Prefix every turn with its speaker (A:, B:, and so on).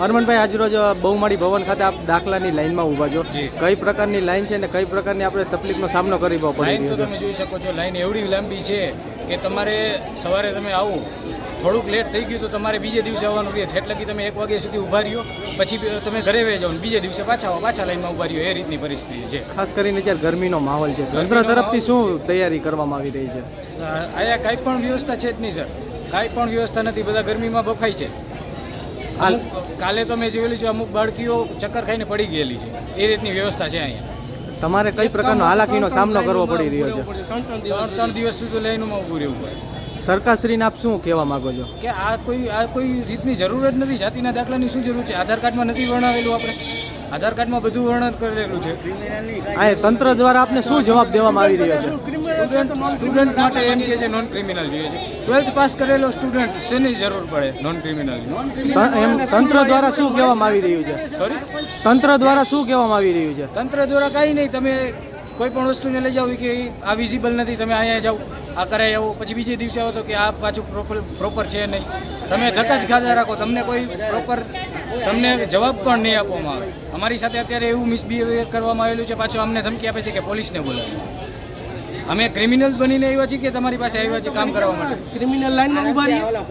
A: હરમનભાઈ આજરોજ બહુમાળી ભવન ખાતે આપ દાખલાની લાઈનમાં ઊભા છો. કઈ પ્રકારની લાઈન છે ને કઈ પ્રકારની આપણે તકલીફનો સામનો કરવો પડે
B: લાઈન તો તમે જોઈ શકો છો લાઈન એવડી લાંબી છે કે તમારે સવારે તમે આવો થોડુંક લેટ થઈ ગયું તો તમારે બીજે દિવસે આવવાનું રહે છે એટલે કે તમે એક વાગ્યા સુધી ઊભા રહ્યો પછી તમે ઘરે વહી જાઓ બીજે દિવસે પાછા આવો પાછા લાઈનમાં ઊભા રહ્યો. એ રીતની પરિસ્થિતિ છે.
A: ખાસ કરીને જ્યારે ગરમીનો માહોલ છે. તંત્ર તરફથી શું તૈયારી કરવામાં આવી રહી છે?
B: અહીંયા કાંઈ પણ વ્યવસ્થા છે જ નહીં સર. કાંઈ પણ વ્યવસ્થા નથી. બધા ગરમીમાં બફાય છે. કાલે તો મેં જોયેલી છે અમુક બાળકીઓ ચક્કર ખાઈને પડી ગયેલી છે. એ રીતની વ્યવસ્થા છે અહીંયા.
A: તમારે કઈ પ્રકારનો હાલાકીનો સામનો કરવો પડી રહ્યો છે?
B: ત્રણ ત્રણ દિવસ સુધી લાઈનમાં ઊભું રહેવું પડે.
A: સરકારશ્રીને આપ શું કહેવા માંગો છો?
B: કે આ કોઈ આ કોઈ રીતની જરૂર જ નથી જાતિના દાખલાની શું જરૂર છે? આધાર કાર્ડમાં નથી વર્ણવેલું આપણે. આધાર કાર્ડમાં બધું વર્ણન કરેલું છે.
A: આ તંત્ર દ્વારા આપને શું જવાબ દેવામાં આવી રહ્યો છે?
B: સ્ટુડન્ટ માટે એમ કે છે નોન ક્રિમિનલ જોઈએ છે. ટ્વેલ્થ પાસ કરેલો સ્ટુડન્ટ શેની જરૂર પડે? નોન ક્રિમિનલ
A: એમ તંત્ર દ્વારા શું કહેવામાં આવી રહ્યું છે?
B: સોરી
A: તંત્ર દ્વારા શું કહેવામાં આવી રહ્યું છે?
B: તંત્ર દ્વારા કાંઈ નહીં. તમે કોઈ પણ વસ્તુને લઈ જાઓ કે આ વિઝિબલ નથી તમે અહીંયા જાઓ આ કરાઈ આવો પછી બીજે દિવસે આવો તો કે આ પાછું પ્રોપર પ્રોપર છે નહીં. તમે ધક્કા જ ખાધા રાખો. તમને કોઈ પ્રોપર તમને જવાબ પણ નહીં આપવામાં આવે. અમારી સાથે અત્યારે એવું મિસબિહેવિયર કરવામાં આવેલું છે પાછું અમને ધમકી આપે છે કે પોલીસને બોલાવી. અમે ક્રિમિનલ બનીને આવ્યા છીએ કે તમારી પાસે આવ્યા છીએ કામ કરવા માટે?
C: ક્રિમિનલ લાઈનમાં ઊભા રહ્યા.